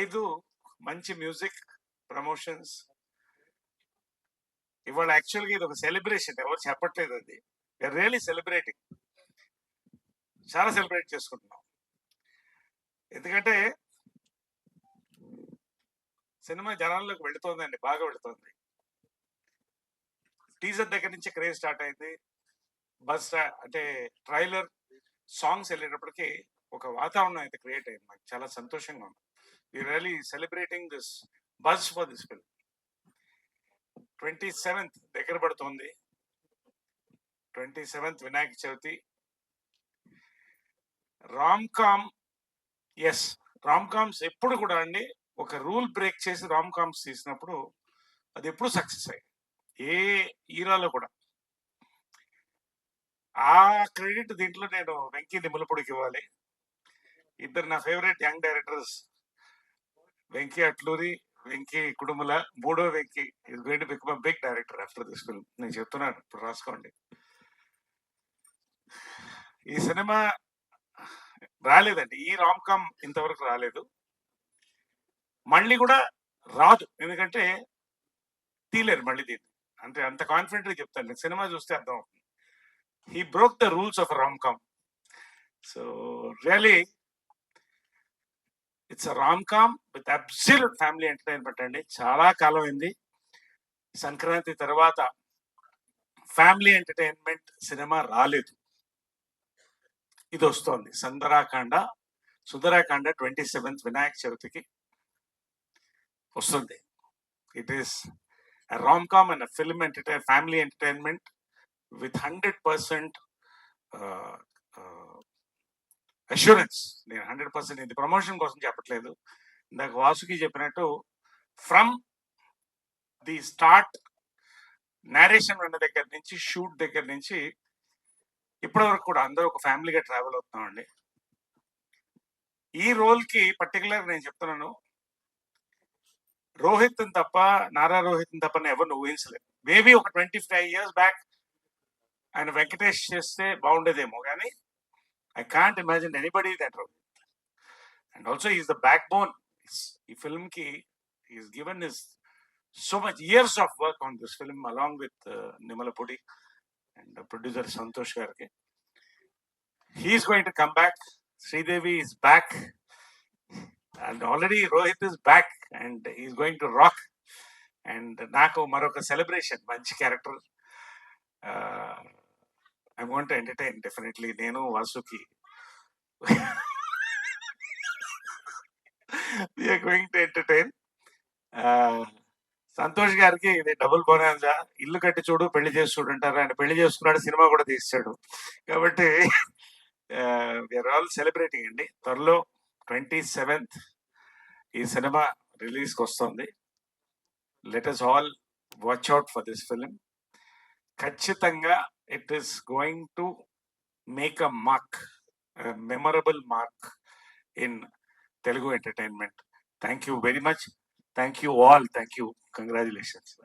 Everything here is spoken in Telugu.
ఐదు మంచి మ్యూజిక్ ప్రమోషన్స్. ఇవాళ యాక్చువల్గా ఇది ఒక సెలబ్రేషన్ ఎవరు చెప్పట్లేదు అది. రియలీ సెలబ్రేటింగ్ చాలా సెలబ్రేట్ చేసుకుంటున్నాం. ఎందుకంటే సినిమా జనాల్లోకి వెళుతోందండి బాగా వెళుతోంది. టీజర్ దగ్గర నుంచి క్రేజ్ స్టార్ట్ అయింది. బస్ అంటే ట్రైలర్ సాంగ్స్ వెళ్ళేటప్పటికి ఒక వాతావరణం అయితే క్రియేట్ అయింది మాకు. చాలా సంతోషంగా ఉంది. ఈ really celebrating this buzz for this film twenty seventh దగ్గర పడుతోంది. Twenty seventh Vinayaka Chavithi. Rom com yes rom coms ఎప్పుడు కూడా అండి ఒక రూల్ బ్రేక్ చేసి రామ్ కామ్స్ తీసినప్పుడు అది ఎప్పుడు సక్సెస్ అయ్యి ఏ ఈరాలో కూడా. ఆ క్రెడిట్ దీంట్లో నేను వెంకీ నిమ్మలపొడికి ఇవ్వాలి. ఇద్దరు నా favourite young directors Venky Atluri Venky Kudumula మూడో Venky is going to become big director after this film నేను చెప్తున్నాను ఇప్పుడు రాసుకోండి. ఈ సినిమా రాలేదండి. ఈ రామ్ కామ్ ఇంతవరకు రాలేదు. మళ్ళీ కూడా రాదు. ఎందుకంటే తీలేరు మళ్ళీ దీన్ని. అంటే అంత కాన్ఫిడెంట్గా చెప్తాను. నేను సినిమా చూస్తే అర్థం అవుతుంది. He broke the rules of rom com so really it's rom com with absolute family entertainment అండి. చాలా కాలం అయింది సంక్రాంతి తర్వాత ఫ్యామిలీ ఎంటర్టైన్మెంట్ సినిమా రాలేదు. ఇది వస్తోంది సుందరాకాండ సుందరాకాండ ట్వంటీ సెవెంత్ వినాయక చవితికి వస్తుంది. It is rom com and film entertain family entertainment with hundred percent assurance నేను హండ్రెడ్ పర్సెంట్ ఇది ప్రమోషన్ కోసం చెప్పట్లేదు. ఇందాక వాసుకి చెప్పినట్టు ఫ్రమ్ ది స్టార్ట్ నేరేషన్ ఉన్న దగ్గర నుంచి షూట్ దగ్గర నుంచి ఇప్పటి వరకు కూడా అందరూ ఒక ఫ్యామిలీగా ట్రావెల్ అవుతున్నామండి. ఈ రోల్కి పర్టికులర్ నేను చెప్తున్నాను. రోహిత్ తప్ప నారా రోహిత్ తప్ప నేను ఎవరిని ఊహించలేదు. మేబీ ఒక ట్వంటీ ఫైవ్ ఇయర్స్ బ్యాక్ ఆయన వెంకటేష్ చేస్తే బాగుండేదేమో కానీ I can't imagine anybody that Rohit and also is the backbone ఈ ఫిల్మ్కి is given is so much years of work on this film along with Nimmalapudi and producer Santosh గారికి he is going to come back Sridevi is back and already Rohit is back and is going to rock and నాకు మరొక సెలబ్రేషన్ మంచి character I want entertain definitely నేను Vasuki. Going to entertain Santosh గారికి ఇది డబుల్ బోనాజా. ఇల్లు కట్టి చూడు పెళ్ళి చేసి చూడు అంటారు. ఆయన పెళ్ళి చేసుకున్నాడు సినిమా కూడా తీసాడు కాబట్టి విఆర్ ఆల్ సెలబ్రేటింగ్ అండి. త్వరలో ట్వంటీ సెవెంత్ ఈ సినిమా రిలీజ్కి వస్తుంది. Let us all watch out for this film ఖచ్చితంగా it is going to make a mark, a memorable mark in Telugu entertainment. Thank you very much. Thank you all. Thank you. Congratulations.